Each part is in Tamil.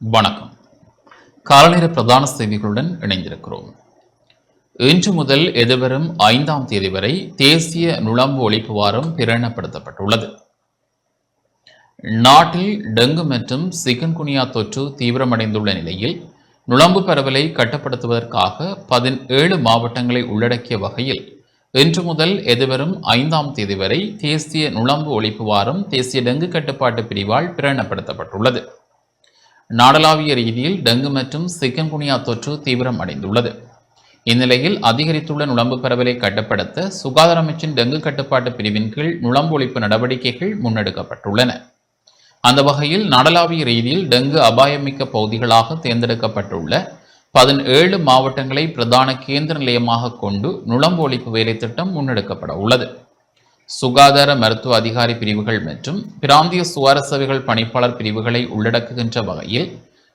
வணக்கம். காலநேர பிரதான செய்திகளுடன் இணைந்திருக்கிறோம். இன்று முதல் எதிர்வரும் ஐந்தாம் தேதி வரை தேசிய நுழம்பு ஒழிப்பு வாரம் பிரகடனப்படுத்தப்பட்டுள்ளது. நாட்டில் டெங்கு மற்றும் சிக்கன்குனியா தொற்று தீவிரமடைந்துள்ள நிலையில் நுழம்பு பரவலை கட்டுப்படுத்துவதற்காக பதினேழு மாவட்டங்களை உள்ளடக்கிய வகையில் இன்று முதல் எதிர்வரும் ஐந்தாம் தேதி வரை தேசிய நுளம்பு ஒழிப்பு வாரம் தேசிய டெங்கு கட்டுப்பாட்டு பிரிவால் பிரகடனப்படுத்தப்பட்டுள்ளது. நாடளாவிய ரீதியில் டெங்கு மற்றும் சிக்கன்குனியா தொற்று தீவிரம் அடைந்துள்ளது. இந்நிலையில் அதிகரித்துள்ள நுளம்பு பரவலை கட்டுப்படுத்த சுகாதார அமைச்சின் டெங்கு கட்டுப்பாட்டு பிரிவின் கீழ் நுளம்பு ஒழிப்பு நடவடிக்கைகள் முன்னெடுக்கப்பட்டுள்ளன. அந்த வகையில் நாடளாவிய ரீதியில் டெங்கு அபாயமிக்க பகுதிகளாக தேர்ந்தெடுக்கப்பட்டுள்ள பதினேழு மாவட்டங்களை பிரதான கேந்திர நிலையமாக கொண்டு நுழம்பு ஒழிப்பு வேலை திட்டம் முன்னெடுக்கப்பட உள்ளது. சுகாதார மருத்துவ அதிகாரி பிரிவுகள் மற்றும் பிராந்திய சுகார சேவைகள் பணிப்பாளர் பிரிவுகளை உள்ளடக்குகின்ற வகையில்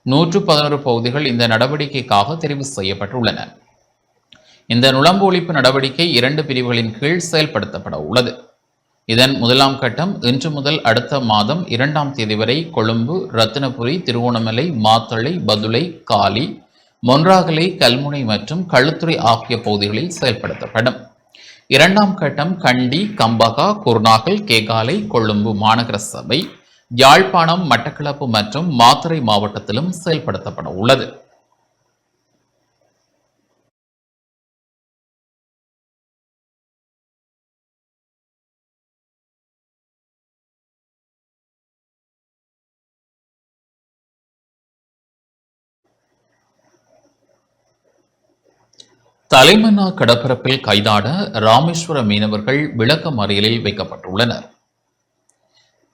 நூற்று பதினோரு பகுதிகள் இந்த நடவடிக்கைக்காக தெரிவு செய்யப்பட்டுள்ளன. இந்த நுழம்பு ஒழிப்பு நடவடிக்கை இரண்டு பிரிவுகளின் கீழ் செயல்படுத்தப்பட உள்ளது. இதன் முதலாம் கட்டம் இன்று முதல் அடுத்த மாதம் இரண்டாம் தேதி வரை கொழும்பு ரத்தினபுரி திருவோணமலை மாத்தளை பதுளை காலி மொன்றாகலை கல்முனை மற்றும் களுத்துறை ஆகிய பகுதிகளில் செயல்படுத்தப்படும். இரண்டாம் கட்டம் கண்டி கம்பகா குர்நாகல் கேகாலை கொழும்பு மாநகர சபை யாழ்ப்பாணம் மட்டக்களப்பு மற்றும் மாத்தறை மாவட்டத்திலும் செயல்படுத்தப்பட உள்ளது. தலைமன்னா கடற்பரப்பில் கைதாட ராமேஸ்வர மீனவர்கள் விளக்க மறியலில் வைக்கப்பட்டுள்ளனர்.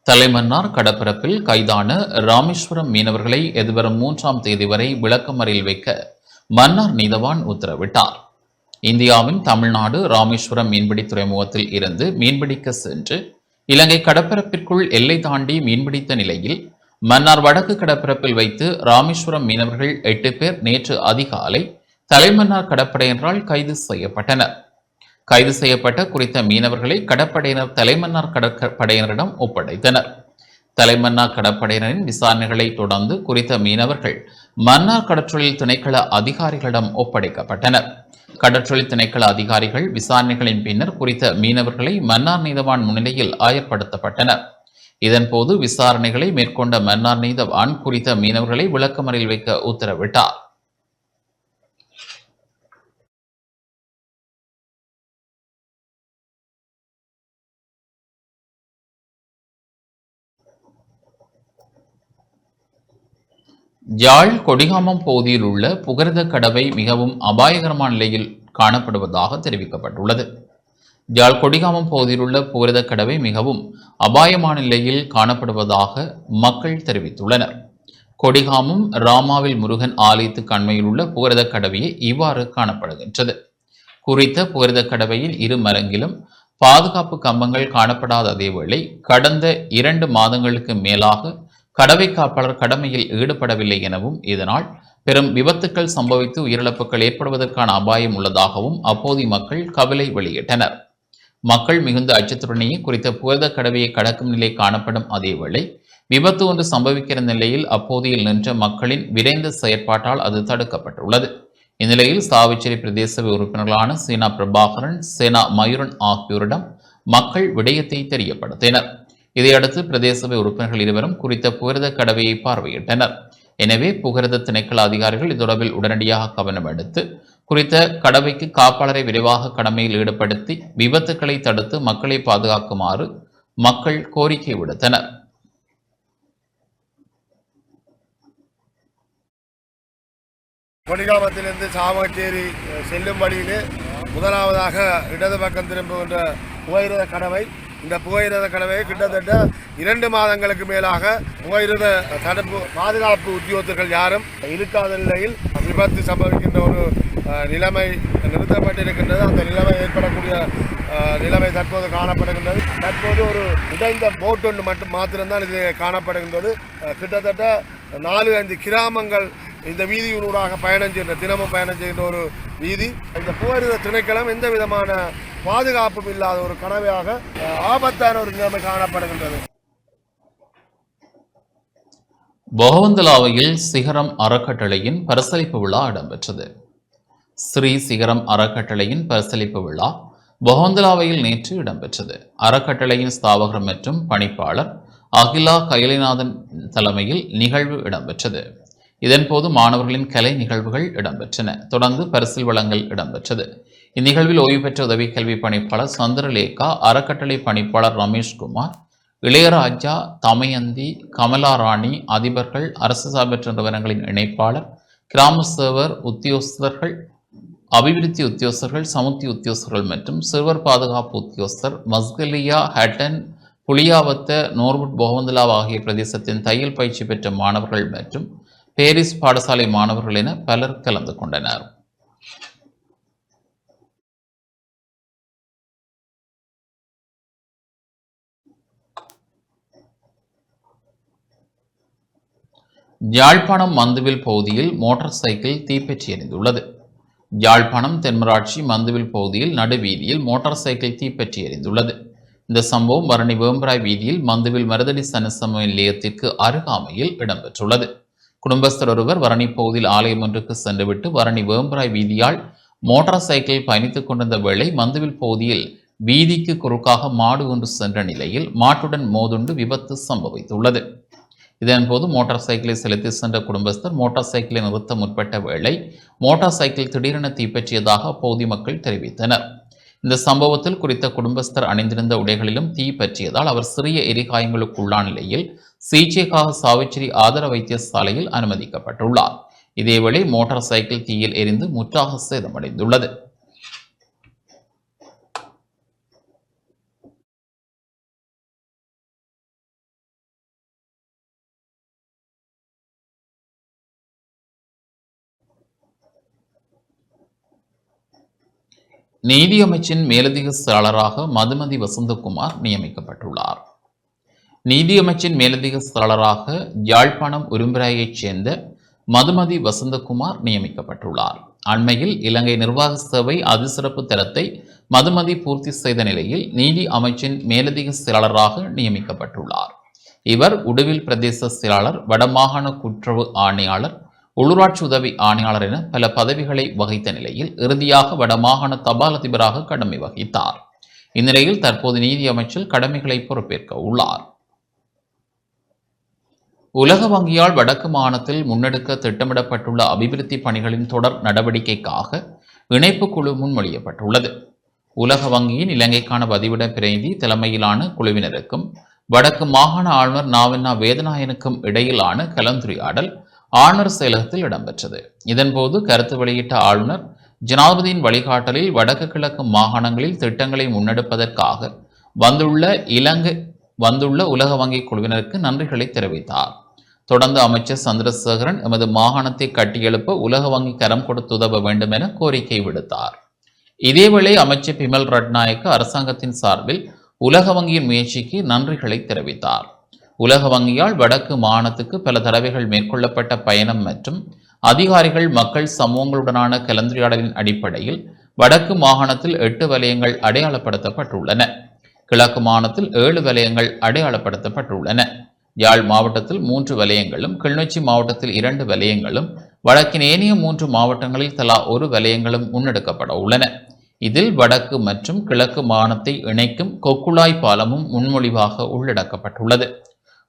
தலைமன்னார் கடற்பரப்பில் கைதான ராமேஸ்வரம் மீனவர்களை எதிர்வரும் மூன்றாம் தேதி வரை விளக்கமறியல் வைக்க மன்னார் நீதவான் உத்தரவிட்டார். இந்தியாவின் தமிழ்நாடு ராமேஸ்வரம் மீன்பிடி துறைமுகத்தில் இருந்து மீன்பிடிக்க சென்று இலங்கை கடற்பரப்பிற்குள் எல்லை தாண்டி மீன்பிடித்த நிலையில் மன்னார் வடக்கு கடற்பரப்பில் வைத்து ராமேஸ்வரம் மீனவர்கள் எட்டு பேர் நேற்று அதிகாலை தலைமன்னார் கடற்படையினரால் கைது செய்யப்பட்டனர் கைது செய்யப்பட்ட குறித்த மீனவர்களை கடற்படையினர் தலைமன்னார் கடற்படையினரிடம் ஒப்படைத்தனர். தலைமன்னார் கடற்படையினரின் விசாரணைகளை தொடர்ந்து குறித்த மீனவர்கள் மன்னார் கடற்றொழில் திணைக்கள அதிகாரிகளிடம் ஒப்படைக்கப்பட்டனர். கடற்றொழில் திணைக்கள அதிகாரிகள் விசாரணைகளின் பின்னர் குறித்த மீனவர்களை மன்னார் நீதவான் முன்னிலையில் ஆயர்படுத்தப்பட்டனர். இதன்போது விசாரணைகளை மேற்கொண்ட மன்னார் நீதவான் குறித்த மீனவர்களை விளக்கமறில் வைக்க உத்தரவிட்டார். யாழ் கொடிகாமம் பகுதியில் உள்ள புகரத கடவை மிகவும் அபாயகரமான நிலையில் காணப்படுவதாக தெரிவிக்கப்பட்டுள்ளது. யாழ் கொடிகாமம் பகுதியில் உள்ள புகரத கடவை மிகவும் அபாயமான நிலையில் காணப்படுவதாக மக்கள் தெரிவித்துள்ளனர். கொடிகாமம் ராமாவில் முருகன் ஆலயத்துக்கு அண்மையில் உள்ள புகரத கடவையே இவ்வாறு காணப்படுகின்றது. குறித்த புகரத கடவையில் இரு மரங்கிலும் பாதுகாப்பு கம்பங்கள் காணப்படாத அதேவேளை கடந்த இரண்டு மாதங்களுக்கு மேலாக கடவை காப்பாளர் கடமையில் ஈடுபடவில்லை எனவும் இதனால் பெரும் விபத்துக்கள் சம்பவித்து உயிரிழப்புகள் ஏற்படுவதற்கான அபாயம் உள்ளதாகவும் அப்போதைய மக்கள் கவலை வெளியிட்டனர். மக்கள் மிகுந்த அச்சத்துடனேயே குறித்த புகழ்த கடவையை கடக்கும் நிலை காணப்படும் அதேவேளை விபத்து ஒன்று சம்பவிக்கிற நிலையில் அப்போதையில் நின்ற மக்களின் விரைந்த செயற்பாட்டால் அது தடுக்கப்பட்டுள்ளது. இந்நிலையில் சாவிச்சேரி பிரதேச உறுப்பினர்களான சீனா பிரபாகரன் சேனா மயூரன் ஆகியோரிடம் மக்கள் விடயத்தை தெரியப்படுத்தினர். இதையடுத்து பிரதேச சபை உறுப்பினர்கள் இருவரும் குறித்த புகரத கடவையை பார்வையிட்டனர். எனவே புகரத திணைக்கள அதிகாரிகள் இது தொடர்பில் உடனடியாக கவனம் எடுத்து குறித்த கடவைக்கு காப்பாளரை விரைவாக கடமையில் ஈடுபடுத்தி விபத்துக்களை தடுத்து மக்களை பாதுகாக்குமாறு மக்கள் கோரிக்கை விடுத்தனர். கொடிகாமத்திலிருந்து சாவகச்சேரி செல்லும் வழியிலே முதலாவதாக இடது பக்கம் திரும்புகின்ற புகையிரத கடவை இந்த புகையிரத கடவை கிட்டத்தட்ட இரண்டு மாதங்களுக்கு மேலாக புகையிரத தடுப்பு பாதுகாப்பு உத்தியோகத்தர்கள் யாரும் இருக்காத நிலையில் விபத்து சம்பவிக்கின்ற ஒரு நிலைமை நிறுத்தப்பட்டிருக்கின்றது. அந்த நிலைமை ஏற்படக்கூடிய நிலைமை தற்போது காணப்படுகின்றது. தற்போது ஒரு உடைந்த போட் ஒன்று மட்டும் மாத்திரம்தான் இது காணப்படுகின்றது. கிட்டத்தட்ட நாலு ஐந்து கிராமங்கள் இந்த வீதியூடாக பயணம் செய்கின்ற தினமும் பயணம் செய்கின்ற ஒரு வீதி. இந்த புகையிரத திணைக்களம் எந்த விதமான பாதுகாப்பும் இல்லாத ஒரு கனவையாக ஆபத்தான ஒரு நிலைமை காணப்படுகின்றது. பகவந்தலாவையில் சிகரம் அறக்கட்டளையின் பரிசளிப்பு விழா இடம்பெற்றது. ஸ்ரீ சிகரம் அறக்கட்டளையின் பரிசளிப்பு விழா பகவந்தலாவையில் நேற்று இடம்பெற்றது. அறக்கட்டளையின் ஸ்தாபகர் மற்றும் பணிப்பாளர் அகிலா கைலிநாதன் தலைமையில் நிகழ்வு இடம்பெற்றது. இதன்போது மாணவர்களின் கலை நிகழ்வுகள் இடம்பெற்றன. தொடர்ந்து பரிசில் வழங்கல் இடம்பெற்றது. இந்நிகழ்வில் ஓய்வு பெற்ற உதவி கல்வி பணிப்பாளர் சந்திரலேகா அறக்கட்டளை பணிப்பாளர் ரமேஷ்குமார் இளையராஜா தமயந்தி கமலா ராணி அதிபர்கள் அரசு சார்பற்ற நிறுவனங்களின் இணைப்பாளர் கிராம சேவர் உத்தியோகஸ்தர்கள் அபிவிருத்தி உத்தியோகஸ்தர்கள் சமுத்தி உத்தியோகஸ்தர்கள் மற்றும் சிறுவர் பாதுகாப்பு உத்தியோகஸ்தர் மஸ்கலியா ஹட்டன் புளியாவத்த நோர்வுட் பொகவந்தலாவ் ஆகிய பிரதேசத்தின் தையல் பயிற்சி பெற்ற மாணவர்கள் மற்றும் பேரிஸ் பாடசாலை மாணவர்கள் என பலர் கலந்து கொண்டனர். யாழ்ப்பாணம் மந்துவில் பகுதியில் மோட்டார் சைக்கிள் தீப்பற்றி எரிந்துள்ளது. யாழ்ப்பாணம் தென்மராட்சி மந்துவில் பகுதியில் நடுவீதியில் மோட்டார் சைக்கிள் தீப்பற்றி எரிந்துள்ளது. இந்த சம்பவம் பரணி வேம்பராய் வீதியில் மந்துவில் மருதடி சனசம நிலையத்திற்கு அருகாமையில் இடம்பெற்றுள்ளது. குடும்பஸ்தர் ஒருவர் வரணி பகுதியில் ஆலயம் ஒன்றுக்கு சென்றுவிட்டு வரணி வேம்பராய் வீதியால் மோட்டார் சைக்கிள் பயணித்துக் கொண்டிருந்த வேளை மந்துவில் பகுதியில் வீதிக்கு குறுக்காக மாடு ஒன்று சென்ற நிலையில் மாட்டுடன் மோதுண்டு விபத்து சம்பவித்துள்ளது. இதன்போது மோட்டார் சைக்கிளை செலுத்தி சென்ற குடும்பஸ்தர் மோட்டார் சைக்கிளை நிறுத்த முற்பட்ட வேளை மோட்டார் சைக்கிள் திடீரென தீப்பற்றியதாக அப்பகுதி மக்கள் தெரிவித்தனர். இந்த சம்பவத்தில் குறித்த குடும்பஸ்தர் அணிந்திருந்த உடைகளிலும் தீ பற்றியதால் அவர் சிறிய எரிகாயங்களுக்குள்ளான நிலையில் சிகிச்சைக்காக சாவிச்சிரி ஆதர வைத்தியசாலையில் அனுமதிக்கப்பட்டுள்ளார். இதேவேளை மோட்டார் சைக்கிள் தீயில் எரிந்து முற்றாக சேதமடைந்துள்ளது. நீதியமைச்சின் மேலதிக செயலராக மதுமதி வசந்தகுமார் நியமிக்கப்பட்டுள்ளார். நீதியமைச்சின் மேலதிக செயலாளராக யாழ்ப்பாணம் உரும்பிராயைச் சேர்ந்த மதுமதி வசந்தகுமார் நியமிக்கப்பட்டுள்ளார். அண்மையில் இலங்கை நிர்வாக சேவை அதிசிறப்பு தரத்தை மதுமதி பூர்த்தி செய்த நிலையில் நீதி அமைச்சின் மேலதிக செயலாளராக நியமிக்கப்பட்டுள்ளார். இவர் உடுவில் பிரதேச செயலாளர் வடமாகாண குற்றவு ஆணையாளர் உள்ளூராட்சி உதவி ஆணையாளர் என பல பதவிகளை வகித்த நிலையில் இறுதியாக வடமாகாண தபால் அதிபராக கடமை வகித்தார். இந்நிலையில் தற்போது நீதி அமைச்சில் கடமைகளை பொறுப்பேற்க உள்ளார். உலக வங்கியால் வடக்கு மாகாணத்தில் முன்னெடுக்க திட்டமிடப்பட்டுள்ள அபிவிருத்தி பணிகளின் தொடர் நடவடிக்கைக்காக இணைப்பு குழு முன்மொழியப்பட்டுள்ளது. உலக வங்கியின் இலங்கைக்கான பதிவிட பிரதிநிதி தலைமையிலான குழுவினருக்கும் வடக்கு மாகாண ஆளுநர் நாவென்னா வேதநாயனுக்கும் இடையிலான கலந்துரையாடல் ஆளுநர் செயலகத்தில் இடம்பெற்றது. இதன்போது கருத்து வெளியிட்ட ஆளுநர் ஜனாதிபதியின் வழிகாட்டலில் வடக்கு கிழக்கு மாகாணங்களில் திட்டங்களை முன்னெடுப்பதற்காக வந்துள்ள இலங்கை வந்துள்ள உலக வங்கி குழுவினருக்கு நன்றிகளை தெரிவித்தார். தொடர்ந்து அமைச்சர் சந்திரசேகரன் எமது மாகாணத்தை கட்டியெழுப்ப உலக வங்கி கரம் கொடுத்து உதவ வேண்டும் என கோரிக்கை விடுத்தார். இதேவேளை அமைச்சர் பிமல் ரட்நாயக்க அரசாங்கத்தின் சார்பில் உலக வங்கியின் முயற்சிக்கு நன்றிகளை தெரிவித்தார். உலக வங்கியால் வடக்கு மாகாணத்துக்கு பல தடவைகள் மேற்கொள்ளப்பட்ட பயணம் மற்றும் அதிகாரிகள் மக்கள் சமூகங்களுடனான கலந்துரையாடலின் அடிப்படையில் வடக்கு மாகாணத்தில் எட்டு வலயங்கள் அடையாளப்படுத்தப்பட்டுள்ளன. கிழக்கு மாகாணத்தில் ஏழு வலயங்கள் அடையாளப்படுத்தப்பட்டுள்ளன. யாழ் மாவட்டத்தில் மூன்று வலயங்களும் கிளிநொச்சி மாவட்டத்தில் இரண்டு வலயங்களும் வடக்கின் ஏனைய மூன்று மாவட்டங்களில் தலா ஒரு வலயங்களும் முன்னெடுக்கப்பட உள்ளன. இதில் வடக்கு மற்றும் கிழக்கு மாகாணத்தை இணைக்கும் கொக்குழாய் பாலமும் முன்மொழிவாக உள்ளடக்கப்பட்டுள்ளது.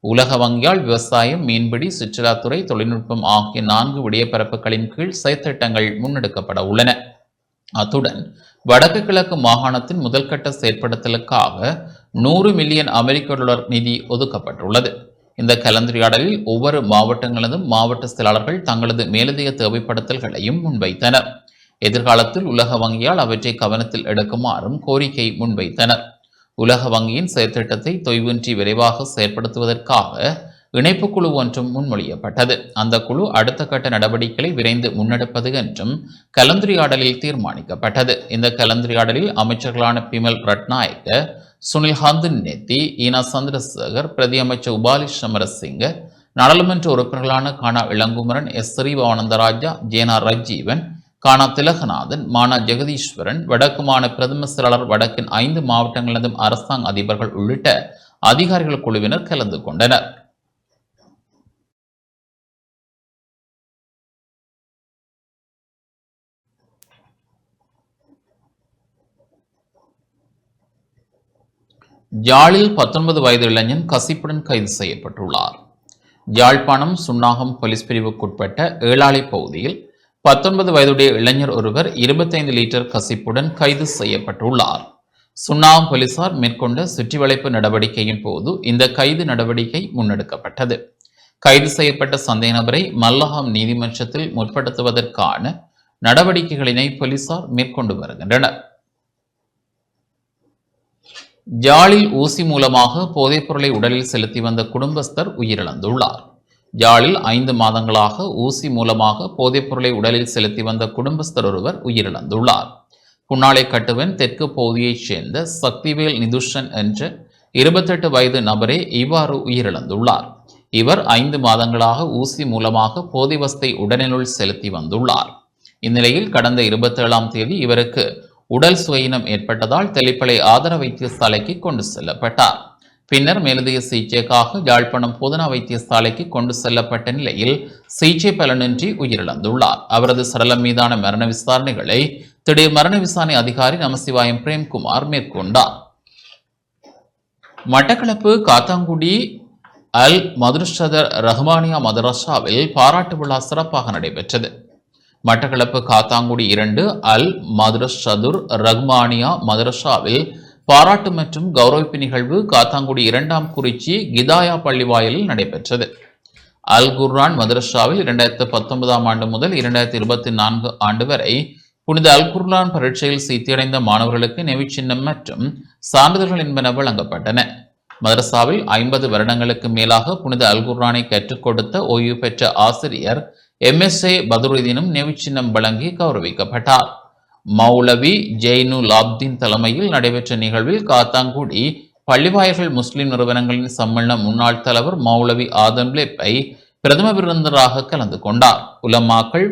உலக வங்கியால் விவசாயம் மீன்பிடி சுற்றுலாத்துறை தொழில்நுட்பம் ஆகிய நான்கு விடயப்பரப்புகளின் கீழ் செயற்திட்டங்கள் முன்னெடுக்கப்பட உள்ளன. அத்துடன் வடக்கு கிழக்கு மாகாணத்தின் முதல்கட்ட செயற்படுத்தலுக்காக நூறு மில்லியன் அமெரிக்க டாலர் நிதி ஒதுக்கப்பட்டுள்ளது. இந்த கலந்துரையாடலில் ஒவ்வொரு மாவட்டங்களதும் மாவட்ட செயலாளர்கள் தங்களது மேலதிக தேவைப்படுத்தல்களையும் முன்வைத்தனர். எதிர்காலத்தில் உலக வங்கியால் அவற்றை கவனத்தில் எடுக்குமாறும் கோரிக்கை முன்வைத்தனர். உலக வங்கியின் செயற்திட்டத்தை தொய்வின்றி விரைவாக செயற்படுத்துவதற்காக இணைப்பு குழு ஒன்றும் முன்மொழியப்பட்டது. அந்த குழு அடுத்த கட்ட நடவடிக்கைகளை விரைந்து முன்னெடுப்பது என்றும் கலந்துரையாடலில் தீர்மானிக்கப்பட்டது. இந்த கலந்துரையாடலில் அமைச்சர்களான பிமல் ரட்நாயக்க சுனில் ஹந்துன் நேத்தி ஈனா சந்திரசேகர் பிரதியமைச்சர் உபாலி சமரசிங்க நாடாளுமன்ற உறுப்பினர்களான கானா இளங்குமரன் எஸ். ஸ்ரீபவானந்தராஜா ஜேனா ரஜீவன் கானா திலகநாதன் மானா ஜெகதீஸ்வரன் வடக்கு மாநில பிரதம செயலாளர் வடக்கின் ஐந்து மாவட்டங்களிலிருந்தும் அரசாங்க அதிபர்கள் உள்ளிட்ட அதிகாரிகள் குழுவினர் கலந்து கொண்டனர். யாழில் பத்தொன்பது வயது இளைஞன் கசிப்புடன் கைது செய்யப்பட்டுள்ளார். யாழ்ப்பாணம் சுன்னாகம் போலீஸ் பிரிவுக்குட்பட்ட ஏழாலை பகுதியில் பத்தொன்பது வயதுடைய இளைஞர் ஒருவர் இருபத்தைந்து லிட்டர் கசிப்புடன் கைது செய்யப்பட்டுள்ளார். சுன்னாகம் போலீசார் மேற்கொண்ட சுற்றிவளைப்பு நடவடிக்கையின் போது இந்த கைது நடவடிக்கை முன்னெடுக்கப்பட்டது. கைது செய்யப்பட்ட சந்தேக நபரை மல்லகம் நீதிமன்றத்தில் முற்படுத்துவதற்கான நடவடிக்கைகளினை போலீசார் மேற்கொண்டு வருகின்றனர். ஜாலில் ஊசி மூலமாக போதைப் பொருளை உடலில் செலுத்தி வந்த குடும்பஸ்தர் உயிரிழந்துள்ளார். ஜாலில் ஐந்து மாதங்களாக ஊசி மூலமாக போதைப் பொருளை உடலில் செலுத்தி வந்த குடும்பஸ்தர் ஒருவர் உயிரிழந்துள்ளார். புன்னாளை கட்டுவன் தெற்கு பகுதியைச் சேர்ந்த சக்திவேல் நிதுஷன் என்ற இருபத்தெட்டு வயது நபரே இவ்வாறு உயிரிழந்துள்ளார். இவர் ஐந்து மாதங்களாக ஊசி மூலமாக போதைவஸ்தை உடலினுள் செலுத்தி வந்துள்ளார். இந்நிலையில் கடந்த இருபத்தேழாம் தேதி இவருக்கு உடல் சுயினம் ஏற்பட்டதால் தெளிப்பளை ஆதர வைத்தியசாலைக்கு கொண்டு செல்லப்பட்டார். பின்னர் மேலதிக சிகிச்சைக்காக யாழ்ப்பாணம் போதனா வைத்தியசாலைக்கு கொண்டு செல்லப்பட்ட நிலையில் சிகிச்சை பலனின்றி உயிரிழந்துள்ளார். அவரது சடலம் மீதான மரண விசாரணைகளை திடீர் மரண விசாரணை அதிகாரி நமசிவாயம் பிரேம்குமார் மேற்கொண்டார். மட்டக்களப்பு காத்தாங்குடி அல் மதுர்ஷதர் ரஹ்மானியா மதரசாவில் பாராட்டு விழா சிறப்பாக நடைபெற்றது. மட்டக்களப்பு காத்தாங்குடி இரண்டு அல் மதுரஷதுர் ரஹ்மானியா மதரசாவில் பாராட்டு மற்றும் கௌரவிப்பு நிகழ்வு காத்தாங்குடி இரண்டாம் குறிச்சி கிதாயா பள்ளி வாயிலில் நடைபெற்றது. அல் குர்ரான் மதரசாவில் இரண்டாயிரத்து பத்தொன்பதாம் ஆண்டு முதல் இரண்டாயிரத்தி இருபத்தி நான்கு ஆண்டு வரை புனித அல் குர்லான் பரீட்சையில் சீத்தியடைந்த மாணவர்களுக்கு நெவிச்சின்னம் மற்றும் சான்றிதழ்கள் என்பன வழங்கப்பட்டன. மதரசாவில் ஐம்பது வருடங்களுக்கு மேலாக புனித அல் குர்ரானை கற்றுக் கொடுத்த ஓய்வு பெற்ற ஆசிரியர் எம்எஸ்ஏ பதுருதீனும் நெவிச்சின்னம் வழங்கி கௌரவிக்கப்பட்டார். மௌலவி ஜெய்னு லாப்தீன் தலைமையில் நடைபெற்ற நிகழ்வில் காத்தாங்குடி பள்ளிவாயர்கள் முஸ்லிம் நிறுவனங்களின் சம்மேளன முன்னாள் தலைவர் மௌலவி ஆதம்லேப்பை பிரதம விருந்தராக கலந்து கொண்டார். உலமாக்கள்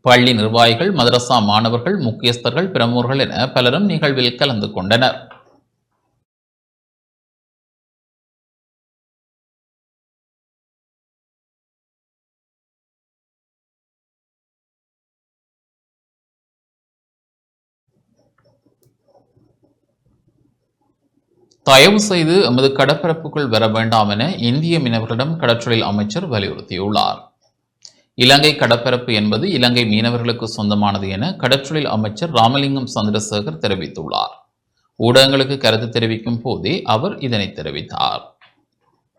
பள்ளி நிர்வாகிகள் மதரசா மாணவர்கள் முக்கியஸ்தர்கள் பிரமுகர்கள் என பலரும் நிகழ்வில் கலந்து கொண்டனர். தயவு செய்து எமது கடற்பரப்புக்குள் வர வேண்டாம் என இந்திய மீனவர்களிடம் கடற்றொழில் அமைச்சர் வலியுறுத்தியுள்ளார். இலங்கை கடற்பரப்பு என்பது இலங்கை மீனவர்களுக்கு சொந்தமானது என கடற்றொழில் அமைச்சர் ராமலிங்கம் சந்திரசேகர் தெரிவித்துள்ளார். ஊடகங்களுக்கு கருத்து தெரிவிக்கும் போதே அவர் இதனை தெரிவித்தார்.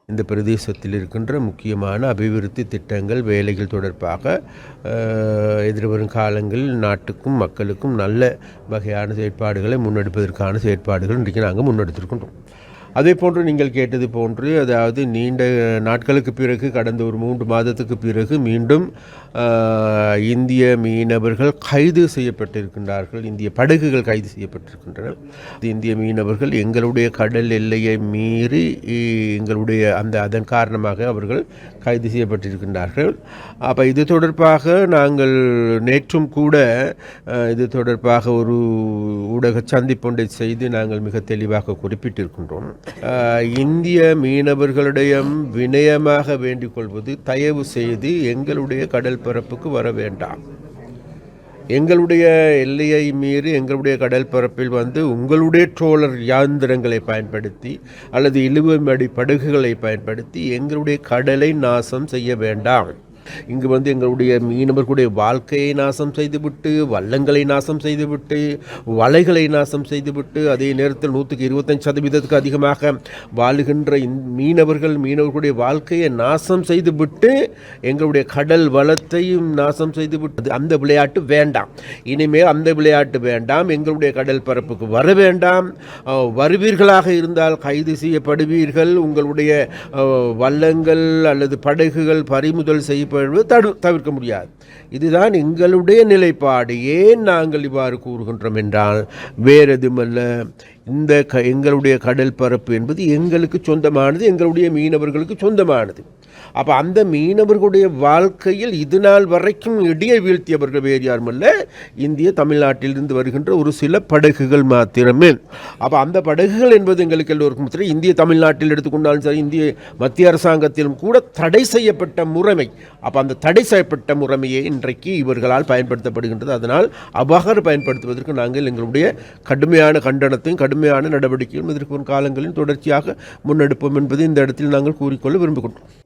இந்த பிரதேசத்தில் இருக்கின்ற முக்கியமான அபிவிருத்தி திட்டங்கள் வேலைகள் தொடர்பாக எதிர்வரும் காலங்களில் நாட்டுக்கும் மக்களுக்கும் நல்ல வகையான செயற்பாடுகளை முன்னெடுப்பதற்கான செயற்பாடுகள் இன்றைக்கு நாங்கள் முன்னெடுத்திருக்கின்றோம். அதே போன்று நீங்கள் கேட்டது போன்று அதாவது நீண்ட நாட்களுக்கு பிறகு கடந்த ஒரு மூன்று மாதத்துக்கு பிறகு மீண்டும் இந்திய மீனவர்கள் கைது செய்யப்பட்டிருக்கின்றார்கள். இந்திய படகுகள் கைது செய்யப்பட்டிருக்கின்றன. இந்திய மீனவர்கள் எங்களுடைய கடல் எல்லையை மீறி எங்களுடைய அந்த அதன் காரணமாக அவர்கள் கைது செய்யப்பட்டிருக்கின்றார்கள். அப்போ இது தொடர்பாக நாங்கள் நேற்றும் கூட இது தொடர்பாக ஒரு ஊடக சந்திப்பொன்றை செய்து நாங்கள் மிக தெளிவாக குறிப்பிட்டிருக்கின்றோம். இந்திய மீனவர்களிடம் வினயமாக வேண்டிக் கொள்வது தயவு செய்து எங்களுடைய கடல் பரப்புக்கு வர வேண்டாம். எங்களுடைய எல்லையை மீறி எங்களுடைய கடல் பரப்பில் வந்து உங்களுடைய ட்ரோலர் யாந்திரங்களை பயன்படுத்தி அல்லது இழுவமடி படகுகளை பயன்படுத்தி எங்களுடைய கடலை நாசம் செய்ய வேண்டாம். இங்கு வந்து எங்களுடைய மீனவர்களுடைய வாழ்க்கையை நாசம் செய்துவிட்டு வள்ளங்களை நாசம் செய்துவிட்டு வலைகளை நாசம் செய்துவிட்டு அதே நேரத்தில் நூற்றுக்கு இருபத்தஞ்சு சதவீதத்துக்கு அதிகமாக வாழுகின்ற மீனவர்கள் மீனவர்களுடைய வாழ்க்கையை நாசம் செய்துவிட்டு எங்களுடைய கடல் வளத்தையும் நாசம் செய்துவிட்டு அந்த விளையாட்டு வேண்டாம். இனிமேல் அந்த விளையாட்டு வேண்டாம். எங்களுடைய கடல் பரப்புக்கு வர வேண்டாம். வருவீர்களாக இருந்தால் கைது செய்யப்படுவீர்கள். உங்களுடைய வல்லங்கள் அல்லது படகுகள் பறிமுதல் செய்யப்படுவது தடு தவிர்க்க முடியாது. இதுதான் எங்களுடைய நிலைப்பாடு. ஏன் நாங்கள் இவ்வாறு கூறுகின்றோம் என்றால் வேறு எதுமல்ல இந்த க எங்களுடைய கடல் பரப்பு என்பது எங்களுக்கு சொந்தமானது எங்களுடைய மீனவர்களுக்கு சொந்தமானது. அப்போ அந்த மீனவர்களுடைய வாழ்க்கையில் இது நாள் வரைக்கும் இடியை வீழ்த்தியவர்கள் வேறு யாருமல்ல இந்திய தமிழ்நாட்டிலிருந்து வருகின்ற ஒரு சில படகுகள் மாத்திரமே. அப்போ அந்த படகுகள் என்பது எங்களுக்கு எல்லோருக்கும் சரி இந்திய தமிழ்நாட்டில் எடுத்துக்கொண்டாலும் சரி இந்திய மத்திய அரசாங்கத்திலும் கூட தடை செய்யப்பட்ட முறைமை அப்போ அந்த தடை செய்யப்பட்ட முறைமையை இன்றைக்கு இவர்களால் பயன்படுத்தப்படுகின்றது. அதனால் அவ்வாறு பயன்படுத்துவதற்கு நாங்கள் எங்களுடைய கடுமையான கண்டனத்தையும் கடுமையான நடவடிக்கையும் எதிர்க்கும் காலங்களில் தொடர்ச்சியாக முன்னெடுப்போம் என்பதை இந்த இடத்தில் நாங்கள் கூறிக்கொள்ள விரும்புகின்றோம்.